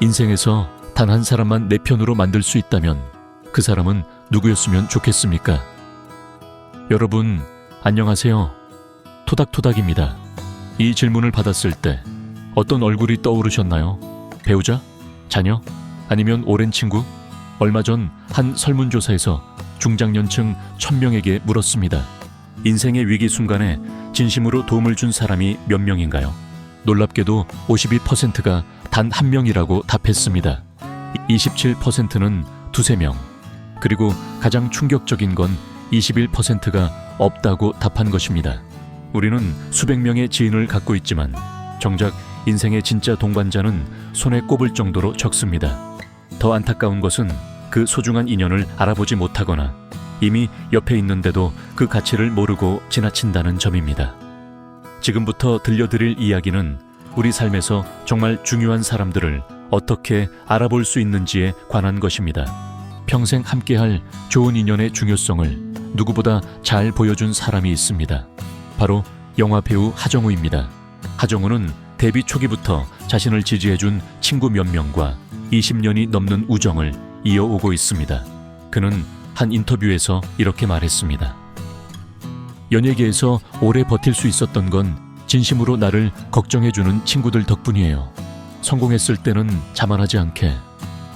인생에서 단 한 사람만 내 편으로 만들 수 있다면 그 사람은 누구였으면 좋겠습니까? 여러분, 안녕하세요. 토닥토닥입니다. 이 질문을 받았을 때 어떤 얼굴이 떠오르셨나요? 배우자? 자녀? 아니면 오랜 친구? 얼마 전 한 설문조사에서 중장년층 1000명에게 물었습니다. 인생의 위기 순간에 진심으로 도움을 준 사람이 몇 명인가요? 놀랍게도 52%가 단 한 명이라고 답했습니다. 27%는 두세 명. 그리고 가장 충격적인 건 21%가 없다고 답한 것입니다. 우리는 수백 명의 지인을 갖고 있지만 정작 인생의 진짜 동반자는 손에 꼽을 정도로 적습니다. 더 안타까운 것은 그 소중한 인연을 알아보지 못하거나 이미 옆에 있는데도 그 가치를 모르고 지나친다는 점입니다. 지금부터 들려드릴 이야기는 우리 삶에서 정말 중요한 사람들을 어떻게 알아볼 수 있는지에 관한 것입니다. 평생 함께할 좋은 인연의 중요성을 누구보다 잘 보여준 사람이 있습니다. 바로 영화 배우 하정우입니다. 하정우는 데뷔 초기부터 자신을 지지해준 친구 몇 명과 20년이 넘는 우정을 이어오고 있습니다. 그는 한 인터뷰에서 이렇게 말했습니다. 연예계에서 오래 버틸 수 있었던 건 진심으로 나를 걱정해주는 친구들 덕분이에요. 성공했을 때는 자만하지 않게,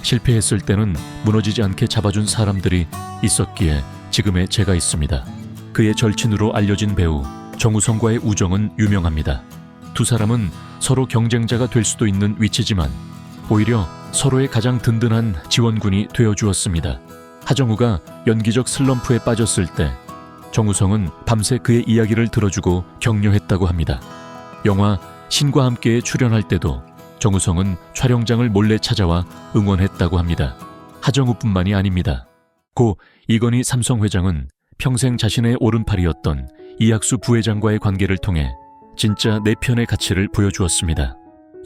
실패했을 때는 무너지지 않게 잡아준 사람들이 있었기에 지금의 제가 있습니다. 그의 절친으로 알려진 배우 정우성과의 우정은 유명합니다. 두 사람은 서로 경쟁자가 될 수도 있는 위치지만 오히려 서로의 가장 든든한 지원군이 되어 주었습니다. 하정우가 연기적 슬럼프에 빠졌을 때 정우성은 밤새 그의 이야기를 들어주고 격려했다고 합니다. 영화 신과 함께에 출연할 때도 정우성은 촬영장을 몰래 찾아와 응원했다고 합니다. 하정우뿐만이 아닙니다. 고 이건희 삼성 회장은 평생 자신의 오른팔이었던 이학수 부회장과의 관계를 통해 진짜 내 편의 가치를 보여주었습니다.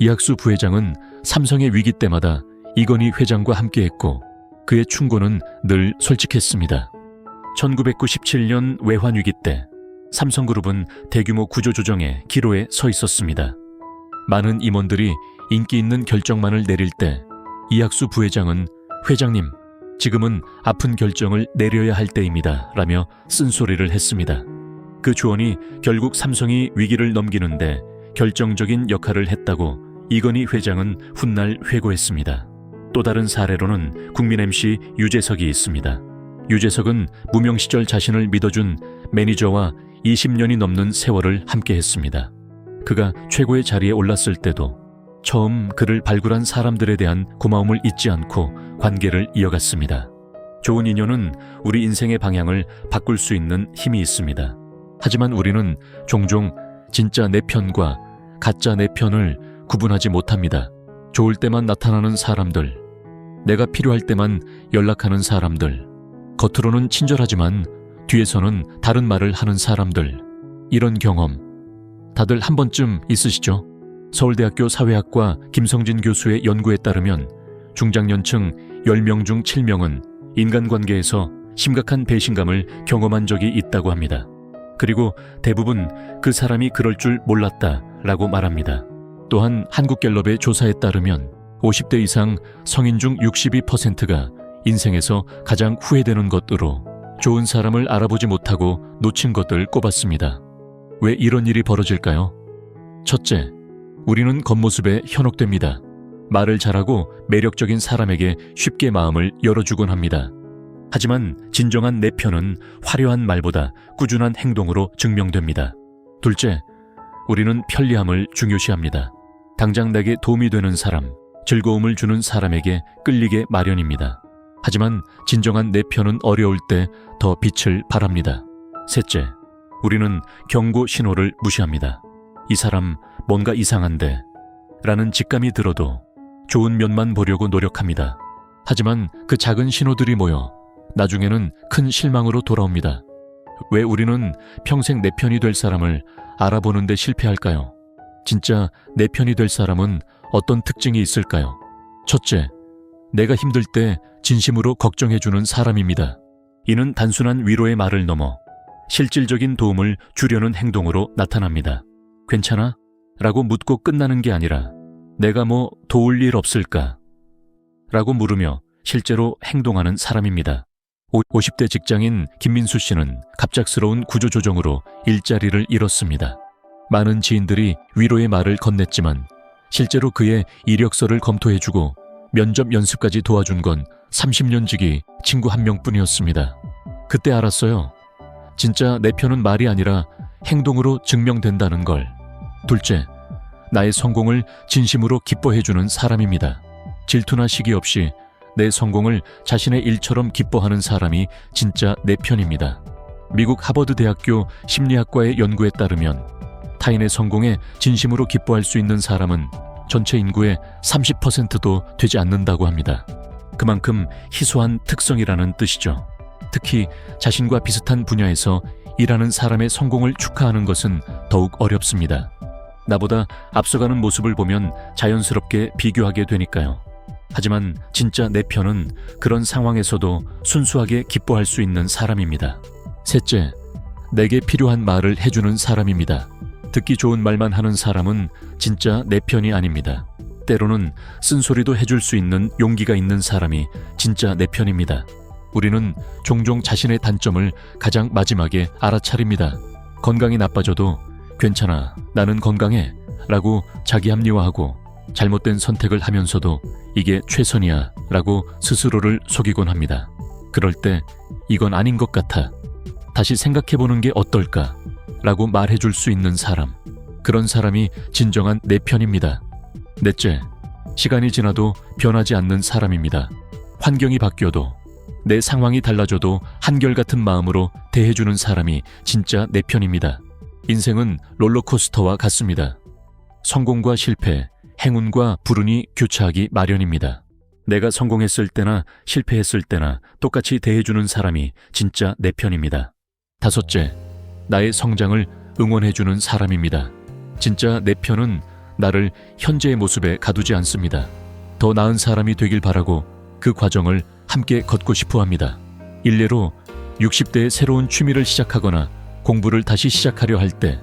이학수 부회장은 삼성의 위기 때마다 이건희 회장과 함께했고 그의 충고는 늘 솔직했습니다. 1997년 외환 위기 때 삼성그룹은 대규모 구조조정의 기로에 서 있었습니다. 많은 임원들이 인기 있는 결정만을 내릴 때 이학수 부회장은 회장님, 지금은 아픈 결정을 내려야 할 때입니다. 라며 쓴소리를 했습니다. 그 조언이 결국 삼성이 위기를 넘기는데 결정적인 역할을 했다고 이건희 회장은 훗날 회고했습니다. 또 다른 사례로는 국민 MC 유재석이 있습니다. 유재석은 무명 시절 자신을 믿어준 매니저와 20년이 넘는 세월을 함께 했습니다. 그가 최고의 자리에 올랐을 때도 처음 그를 발굴한 사람들에 대한 고마움을 잊지 않고 관계를 이어갔습니다. 좋은 인연은 우리 인생의 방향을 바꿀 수 있는 힘이 있습니다. 하지만 우리는 종종 진짜 내 편과 가짜 내 편을 구분하지 못합니다. 좋을 때만 나타나는 사람들, 내가 필요할 때만 연락하는 사람들, 겉으로는 친절하지만 뒤에서는 다른 말을 하는 사람들, 이런 경험 다들 한 번쯤 있으시죠? 서울대학교 사회학과 김성진 교수의 연구에 따르면 중장년층 10명 중 7명은 인간관계에서 심각한 배신감을 경험한 적이 있다고 합니다. 그리고 대부분 그 사람이 그럴 줄 몰랐다 라고 말합니다. 또한 한국갤럽의 조사에 따르면 50대 이상 성인 중 62%가 인생에서 가장 후회되는 것으로 좋은 사람을 알아보지 못하고 놓친 것들 꼽았습니다. 왜 이런 일이 벌어질까요? 첫째, 우리는 겉모습에 현혹됩니다. 말을 잘하고 매력적인 사람에게 쉽게 마음을 열어주곤 합니다. 하지만 진정한 내 편은 화려한 말보다 꾸준한 행동으로 증명됩니다. 둘째, 우리는 편리함을 중요시합니다. 당장 내게 도움이 되는 사람, 즐거움을 주는 사람에게 끌리게 마련입니다. 하지만 진정한 내 편은 어려울 때 더 빛을 발합니다. 셋째, 우리는 경고 신호를 무시합니다. 이 사람 뭔가 이상한데 라는 직감이 들어도 좋은 면만 보려고 노력합니다. 하지만 그 작은 신호들이 모여 나중에는 큰 실망으로 돌아옵니다. 왜 우리는 평생 내 편이 될 사람을 알아보는데 실패할까요? 진짜 내 편이 될 사람은 어떤 특징이 있을까요? 첫째, 내가 힘들 때 진심으로 걱정해주는 사람입니다. 이는 단순한 위로의 말을 넘어 실질적인 도움을 주려는 행동으로 나타납니다. 괜찮아? 라고 묻고 끝나는 게 아니라 내가 뭐 도울 일 없을까? 라고 물으며 실제로 행동하는 사람입니다. 50대 직장인 김민수 씨는 갑작스러운 구조조정으로 일자리를 잃었습니다. 많은 지인들이 위로의 말을 건넸지만 실제로 그의 이력서를 검토해주고 면접 연습까지 도와준 건 30년 지기 친구 한 명뿐이었습니다. 그때 알았어요. 진짜 내 편은 말이 아니라 행동으로 증명된다는 걸. 둘째, 나의 성공을 진심으로 기뻐해주는 사람입니다. 질투나 시기 없이 내 성공을 자신의 일처럼 기뻐하는 사람이 진짜 내 편입니다. 미국 하버드 대학교 심리학과의 연구에 따르면 타인의 성공에 진심으로 기뻐할 수 있는 사람은 전체 인구의 30%도 되지 않는다고 합니다. 그만큼 희소한 특성이라는 뜻이죠. 특히 자신과 비슷한 분야에서 일하는 사람의 성공을 축하하는 것은 더욱 어렵습니다. 나보다 앞서가는 모습을 보면 자연스럽게 비교하게 되니까요. 하지만 진짜 내 편은 그런 상황에서도 순수하게 기뻐할 수 있는 사람입니다. 셋째, 내게 필요한 말을 해주는 사람입니다. 듣기 좋은 말만 하는 사람은 진짜 내 편이 아닙니다. 때로는 쓴소리도 해줄 수 있는 용기가 있는 사람이 진짜 내 편입니다. 우리는 종종 자신의 단점을 가장 마지막에 알아차립니다. 건강이 나빠져도 괜찮아, 나는 건강해 라고 자기 합리화하고 잘못된 선택을 하면서도 이게 최선이야 라고 스스로를 속이곤 합니다. 그럴 때 이건 아닌 것 같아. 다시 생각해보는 게 어떨까? 라고 말해줄 수 있는 사람. 그런 사람이 진정한 내 편입니다. 넷째, 시간이 지나도 변하지 않는 사람입니다. 환경이 바뀌어도 내 상황이 달라져도 한결같은 마음으로 대해주는 사람이 진짜 내 편입니다. 인생은 롤러코스터와 같습니다. 성공과 실패, 행운과 불운이 교차하기 마련입니다. 내가 성공했을 때나 실패했을 때나 똑같이 대해주는 사람이 진짜 내 편입니다. 다섯째, 나의 성장을 응원해주는 사람입니다. 진짜 내 편은 나를 현재의 모습에 가두지 않습니다. 더 나은 사람이 되길 바라고 그 과정을 함께 걷고 싶어 합니다. 일례로 60대에 새로운 취미를 시작하거나 공부를 다시 시작하려 할 때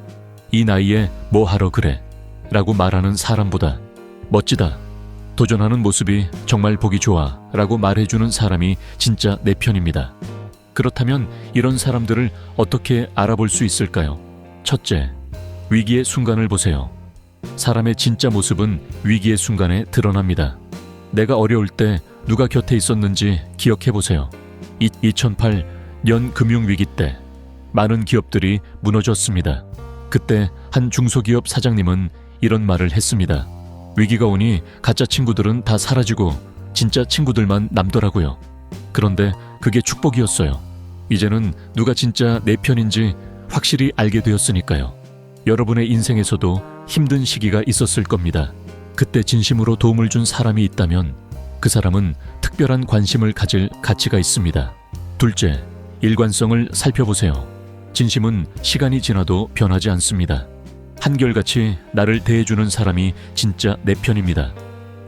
이 나이에 뭐 하러 그래? 라고 말하는 사람보다 멋지다. 도전하는 모습이 정말 보기 좋아. 라고 말해주는 사람이 진짜 내 편입니다. 그렇다면 이런 사람들을 어떻게 알아볼 수 있을까요? 첫째, 위기의 순간을 보세요. 사람의 진짜 모습은 위기의 순간에 드러납니다. 내가 어려울 때 누가 곁에 있었는지 기억해 보세요. 2008년 금융위기 때 많은 기업들이 무너졌습니다. 그때 한 중소기업 사장님은 이런 말을 했습니다. 위기가 오니 가짜 친구들은 다 사라지고 진짜 친구들만 남더라고요. 그런데 그게 축복이었어요. 이제는 누가 진짜 내 편인지 확실히 알게 되었으니까요. 여러분의 인생에서도 힘든 시기가 있었을 겁니다. 그때 진심으로 도움을 준 사람이 있다면 그 사람은 특별한 관심을 가질 가치가 있습니다. 둘째, 일관성을 살펴보세요. 진심은 시간이 지나도 변하지 않습니다. 한결같이 나를 대해주는 사람이 진짜 내 편입니다.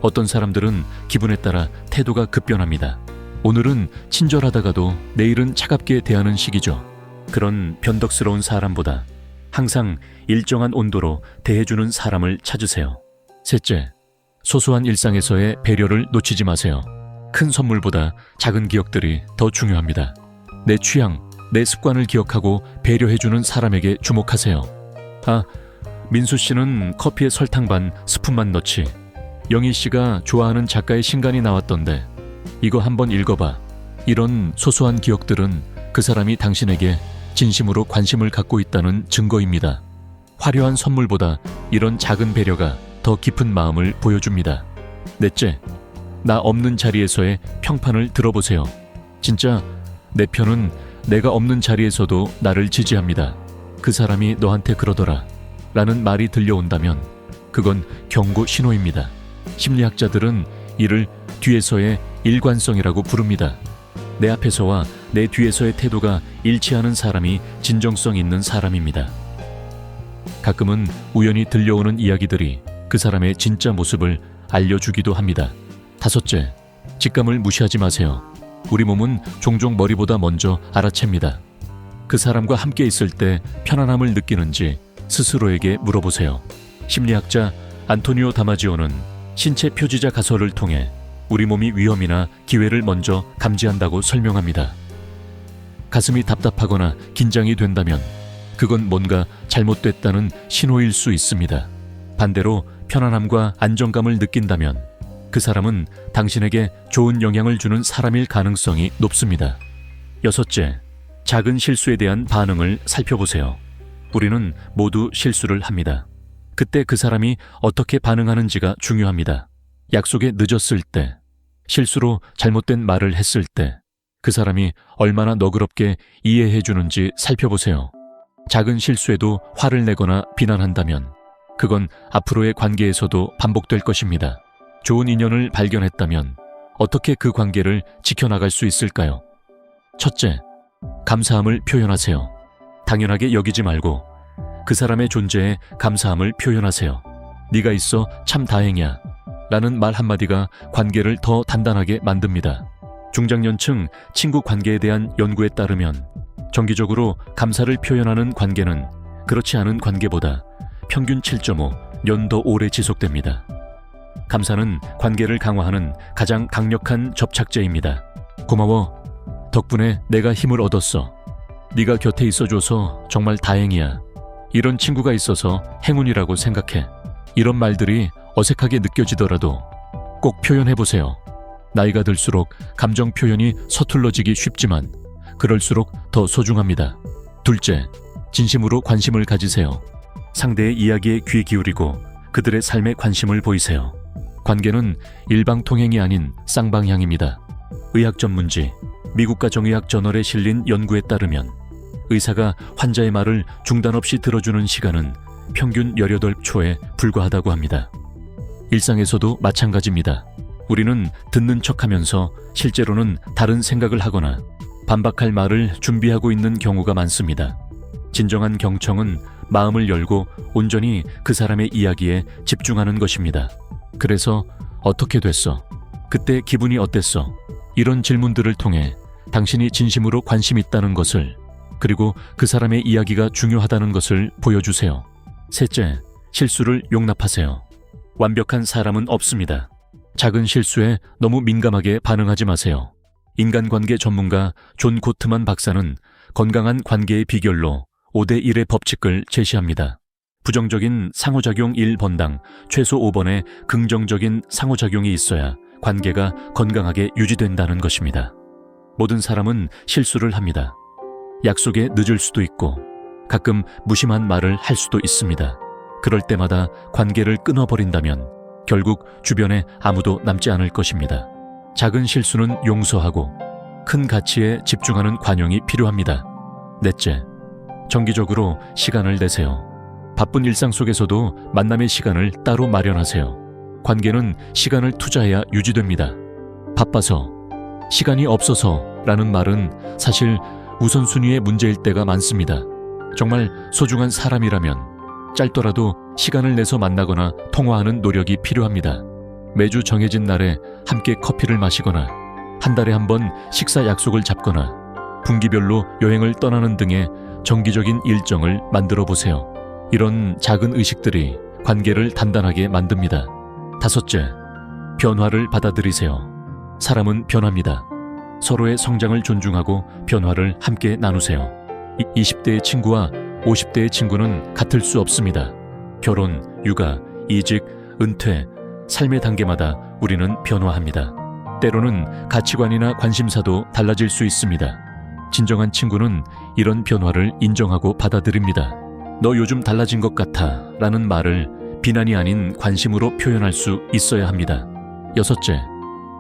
어떤 사람들은 기분에 따라 태도가 급변합니다. 오늘은 친절하다가도 내일은 차갑게 대하는 시기죠. 그런 변덕스러운 사람보다 항상 일정한 온도로 대해주는 사람을 찾으세요. 셋째, 소소한 일상에서의 배려를 놓치지 마세요. 큰 선물보다 작은 기억들이 더 중요합니다. 내 취향, 내 습관을 기억하고 배려해주는 사람에게 주목하세요. 아, 민수 씨는 커피에 설탕 반 스푼만 넣지. 영희 씨가 좋아하는 작가의 신간이 나왔던데 이거 한번 읽어봐. 이런 소소한 기억들은 그 사람이 당신에게 진심으로 관심을 갖고 있다는 증거입니다. 화려한 선물보다 이런 작은 배려가 더 깊은 마음을 보여줍니다. 넷째, 나 없는 자리에서의 평판을 들어보세요. 진짜 내 편은 내가 없는 자리에서도 나를 지지합니다. 그 사람이 너한테 그러더라. 라는 말이 들려온다면 그건 경고 신호입니다. 심리학자들은 이를 뒤에서의 일관성이라고 부릅니다. 내 앞에서와 내 뒤에서의 태도가 일치하는 사람이 진정성 있는 사람입니다. 가끔은 우연히 들려오는 이야기들이 그 사람의 진짜 모습을 알려주기도 합니다. 다섯째, 직감을 무시하지 마세요. 우리 몸은 종종 머리보다 먼저 알아챕니다. 그 사람과 함께 있을 때 편안함을 느끼는지 스스로에게 물어보세요. 심리학자 안토니오 다마지오는 신체 표지자 가설을 통해 우리 몸이 위험이나 기회를 먼저 감지한다고 설명합니다. 가슴이 답답하거나 긴장이 된다면 그건 뭔가 잘못됐다는 신호일 수 있습니다. 반대로 편안함과 안정감을 느낀다면 그 사람은 당신에게 좋은 영향을 주는 사람일 가능성이 높습니다. 여섯째, 작은 실수에 대한 반응을 살펴보세요. 우리는 모두 실수를 합니다. 그때 그 사람이 어떻게 반응하는지가 중요합니다. 약속에 늦었을 때, 실수로 잘못된 말을 했을 때, 그 사람이 얼마나 너그럽게 이해해 주는지 살펴보세요. 작은 실수에도 화를 내거나 비난한다면 그건 앞으로의 관계에서도 반복될 것입니다. 좋은 인연을 발견했다면 어떻게 그 관계를 지켜나갈 수 있을까요? 첫째, 감사함을 표현하세요. 당연하게 여기지 말고 그 사람의 존재에 감사함을 표현하세요. 네가 있어 참 다행이야. 라는 말 한마디가 관계를 더 단단하게 만듭니다. 중장년층 친구 관계에 대한 연구에 따르면 정기적으로 감사를 표현하는 관계는 그렇지 않은 관계보다 평균 7.5 년 더 오래 지속됩니다. 감사는 관계를 강화하는 가장 강력한 접착제입니다. 고마워. 덕분에 내가 힘을 얻었어. 네가 곁에 있어줘서 정말 다행이야. 이런 친구가 있어서 행운이라고 생각해. 이런 말들이 어색하게 느껴지더라도 꼭 표현해보세요. 나이가 들수록 감정 표현이 서툴러지기 쉽지만 그럴수록 더 소중합니다. 둘째, 진심으로 관심을 가지세요. 상대의 이야기에 귀 기울이고 그들의 삶에 관심을 보이세요. 관계는 일방통행이 아닌 쌍방향입니다. 의학 전문지 미국 가정의학 저널에 실린 연구에 따르면 의사가 환자의 말을 중단 없이 들어주는 시간은 평균 18초에 불과하다고 합니다. 일상에서도 마찬가지입니다. 우리는 듣는 척 하면서 실제로는 다른 생각을 하거나 반박할 말을 준비하고 있는 경우가 많습니다. 진정한 경청은 마음을 열고 온전히 그 사람의 이야기에 집중하는 것입니다. 그래서 어떻게 됐어? 그때 기분이 어땠어? 이런 질문들을 통해 당신이 진심으로 관심 있다는 것을 그리고 그 사람의 이야기가 중요하다는 것을 보여주세요. 셋째, 실수를 용납하세요. 완벽한 사람은 없습니다. 작은 실수에 너무 민감하게 반응하지 마세요. 인간관계 전문가 존 고트만 박사는 건강한 관계의 비결로 5대 1의 법칙을 제시합니다. 부정적인 상호작용 1번당 최소 5번의 긍정적인 상호작용이 있어야 관계가 건강하게 유지된다는 것입니다. 모든 사람은 실수를 합니다. 약속에 늦을 수도 있고 가끔 무심한 말을 할 수도 있습니다. 그럴 때마다 관계를 끊어버린다면 결국 주변에 아무도 남지 않을 것입니다. 작은 실수는 용서하고 큰 가치에 집중하는 관용이 필요합니다. 넷째, 정기적으로 시간을 내세요. 바쁜 일상 속에서도 만남의 시간을 따로 마련하세요. 관계는 시간을 투자해야 유지됩니다. 바빠서, 시간이 없어서 라는 말은 사실 우선순위의 문제일 때가 많습니다. 정말 소중한 사람이라면 짧더라도 시간을 내서 만나거나 통화하는 노력이 필요합니다. 매주 정해진 날에 함께 커피를 마시거나 한 달에 한 번 식사 약속을 잡거나 분기별로 여행을 떠나는 등의 정기적인 일정을 만들어 보세요. 이런 작은 의식들이 관계를 단단하게 만듭니다. 다섯째, 변화를 받아들이세요. 사람은 변합니다. 서로의 성장을 존중하고 변화를 함께 나누세요. 20대의 친구와 50대의 친구는 같을 수 없습니다. 결혼, 육아, 이직, 은퇴, 삶의 단계마다 우리는 변화합니다. 때로는 가치관이나 관심사도 달라질 수 있습니다. 진정한 친구는 이런 변화를 인정하고 받아들입니다. 너 요즘 달라진 것 같아 라는 말을 비난이 아닌 관심으로 표현할 수 있어야 합니다. 여섯째,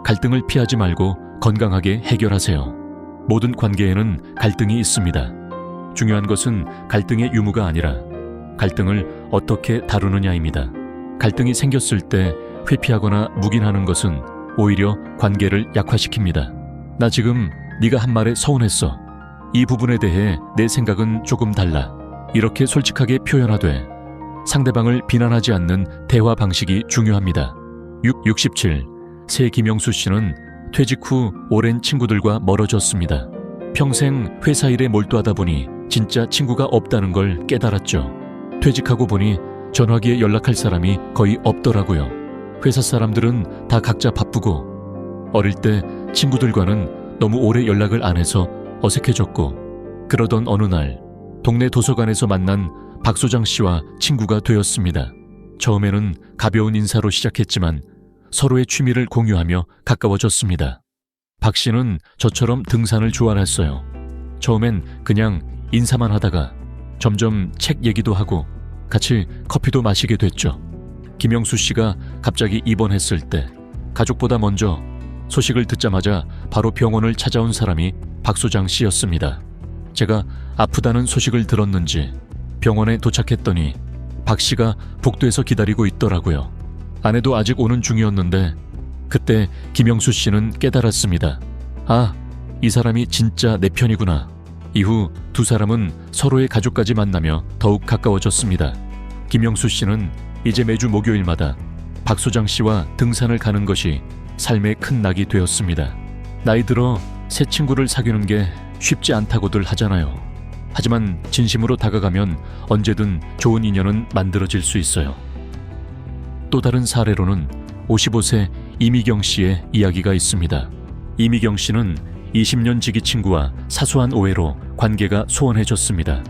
갈등을 피하지 말고 건강하게 해결하세요. 모든 관계에는 갈등이 있습니다. 중요한 것은 갈등의 유무가 아니라 갈등을 어떻게 다루느냐입니다. 갈등이 생겼을 때 회피하거나 묵인하는 것은 오히려 관계를 약화시킵니다. 나 지금 네가 한 말에 서운했어. 이 부분에 대해 내 생각은 조금 달라. 이렇게 솔직하게 표현하되 상대방을 비난하지 않는 대화 방식이 중요합니다. 6, 67. 새 김영수 씨는 퇴직 후 오랜 친구들과 멀어졌습니다. 평생 회사 일에 몰두하다 보니 진짜 친구가 없다는 걸 깨달았죠. 퇴직하고 보니 전화기에 연락할 사람이 거의 없더라고요. 회사 사람들은 다 각자 바쁘고 어릴 때 친구들과는 너무 오래 연락을 안 해서 어색해졌고 그러던 어느 날 동네 도서관에서 만난 박 소장 씨와 친구가 되었습니다. 처음에는 가벼운 인사로 시작했지만 서로의 취미를 공유하며 가까워졌습니다. 박 씨는 저처럼 등산을 좋아했어요. 처음엔 그냥 인사만 하다가 점점 책 얘기도 하고 같이 커피도 마시게 됐죠. 김영수 씨가 갑자기 입원했을 때 가족보다 먼저 소식을 듣자마자 바로 병원을 찾아온 사람이 박 소장 씨였습니다. 제가 아프다는 소식을 들었는지 병원에 도착했더니 박 씨가 복도에서 기다리고 있더라고요. 아내도 아직 오는 중이었는데 그때 김영수 씨는 깨달았습니다. 아, 이 사람이 진짜 내 편이구나. 이후 두 사람은 서로의 가족까지 만나며 더욱 가까워졌습니다. 김영수 씨는 이제 매주 목요일마다 박 소장 씨와 등산을 가는 것이 삶의 큰 낙이 되었습니다. 나이 들어 새 친구를 사귀는 게 쉽지 않다고들 하잖아요. 하지만 진심으로 다가가면 언제든 좋은 인연은 만들어질 수 있어요. 또 다른 사례로는 55세 이미경 씨의 이야기가 있습니다. 이미경 씨는 20년 지기 친구와 사소한 오해로 관계가 소원해졌습니다.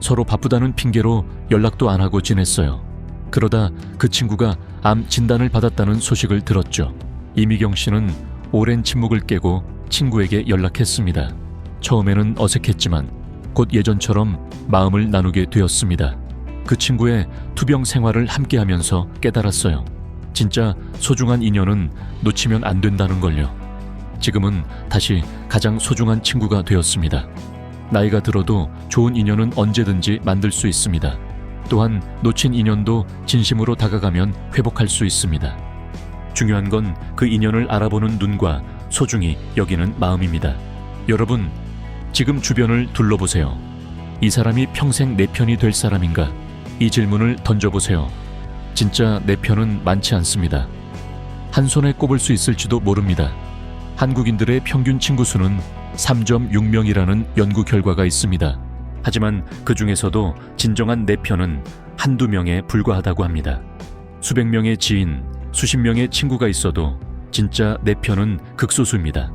서로 바쁘다는 핑계로 연락도 안 하고 지냈어요. 그러다 그 친구가 암 진단을 받았다는 소식을 들었죠. 이미경 씨는 오랜 침묵을 깨고 친구에게 연락했습니다. 처음에는 어색했지만 곧 예전처럼 마음을 나누게 되었습니다. 그 친구의 투병 생활을 함께 하면서 깨달았어요. 진짜 소중한 인연은 놓치면 안 된다는 걸요. 지금은 다시 가장 소중한 친구가 되었습니다. 나이가 들어도 좋은 인연은 언제든지 만들 수 있습니다. 또한 놓친 인연도 진심으로 다가가면 회복할 수 있습니다. 중요한 건 그 인연을 알아보는 눈과 소중히 여기는 마음입니다. 여러분, 지금 주변을 둘러보세요. 이 사람이 평생 내 편이 될 사람인가? 이 질문을 던져보세요. 진짜 내 편은 많지 않습니다. 한 손에 꼽을 수 있을지도 모릅니다. 한국인들의 평균 친구 수는 3.6명이라는 연구 결과가 있습니다. 하지만 그 중에서도 진정한 내 편은 한두 명에 불과하다고 합니다. 수백 명의 지인, 수십 명의 친구가 있어도 진짜 내 편은 극소수입니다.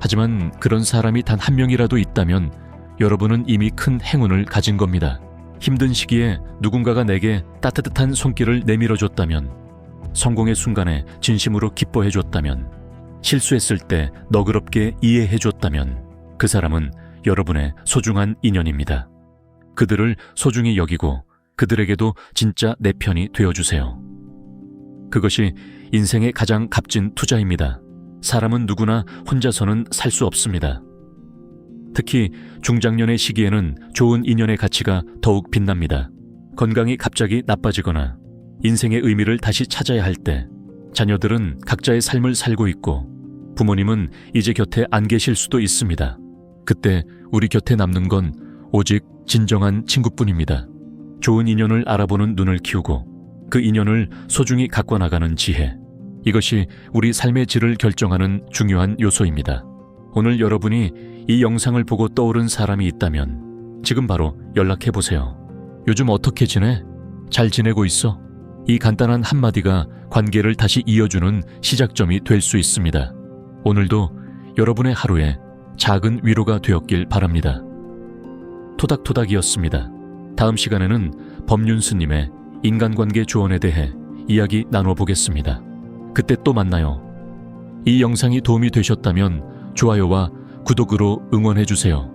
하지만 그런 사람이 단 한 명이라도 있다면 여러분은 이미 큰 행운을 가진 겁니다. 힘든 시기에 누군가가 내게 따뜻한 손길을 내밀어 줬다면, 성공의 순간에 진심으로 기뻐해 줬다면, 실수했을 때 너그럽게 이해해 줬다면, 그 사람은 여러분의 소중한 인연입니다. 그들을 소중히 여기고 그들에게도 진짜 내 편이 되어주세요. 그것이 인생의 가장 값진 투자입니다. 사람은 누구나 혼자서는 살 수 없습니다. 특히 중장년의 시기에는 좋은 인연의 가치가 더욱 빛납니다. 건강이 갑자기 나빠지거나 인생의 의미를 다시 찾아야 할 때 자녀들은 각자의 삶을 살고 있고 부모님은 이제 곁에 안 계실 수도 있습니다. 그때 우리 곁에 남는 건 오직 진정한 친구뿐입니다. 좋은 인연을 알아보는 눈을 키우고 그 인연을 소중히 갖고 나가는 지혜. 이것이 우리 삶의 질을 결정하는 중요한 요소입니다. 오늘 여러분이 이 영상을 보고 떠오른 사람이 있다면 지금 바로 연락해 보세요. 요즘 어떻게 지내? 잘 지내고 있어? 이 간단한 한마디가 관계를 다시 이어주는 시작점이 될 수 있습니다. 오늘도 여러분의 하루에 작은 위로가 되었길 바랍니다. 토닥토닥이었습니다. 다음 시간에는 법륜스님의 인간관계 조언에 대해 이야기 나눠보겠습니다. 그때 또 만나요. 이 영상이 도움이 되셨다면 좋아요와 구독으로 응원해주세요.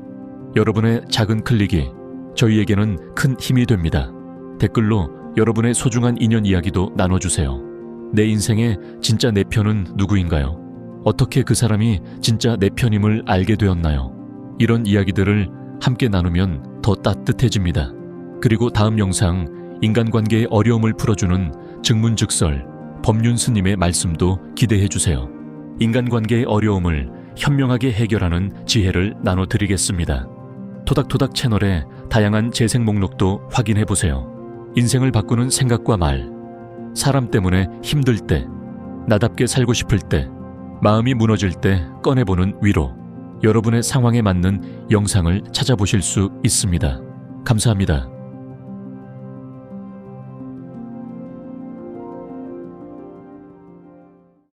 여러분의 작은 클릭이 저희에게는 큰 힘이 됩니다. 댓글로 여러분의 소중한 인연 이야기도 나눠주세요. 내 인생의 진짜 내 편은 누구인가요? 어떻게 그 사람이 진짜 내 편임을 알게 되었나요? 이런 이야기들을 함께 나누면 더 따뜻해집니다. 그리고 다음 영상 인간관계의 어려움을 풀어주는 증문즉설 법륜 스님의 말씀도 기대해 주세요. 인간관계의 어려움을 현명하게 해결하는 지혜를 나눠드리겠습니다. 토닥토닥 채널의 다양한 재생 목록도 확인해 보세요. 인생을 바꾸는 생각과 말, 사람 때문에 힘들 때, 나답게 살고 싶을 때, 마음이 무너질 때 꺼내보는 위로, 여러분의 상황에 맞는 영상을 찾아보실 수 있습니다. 감사합니다.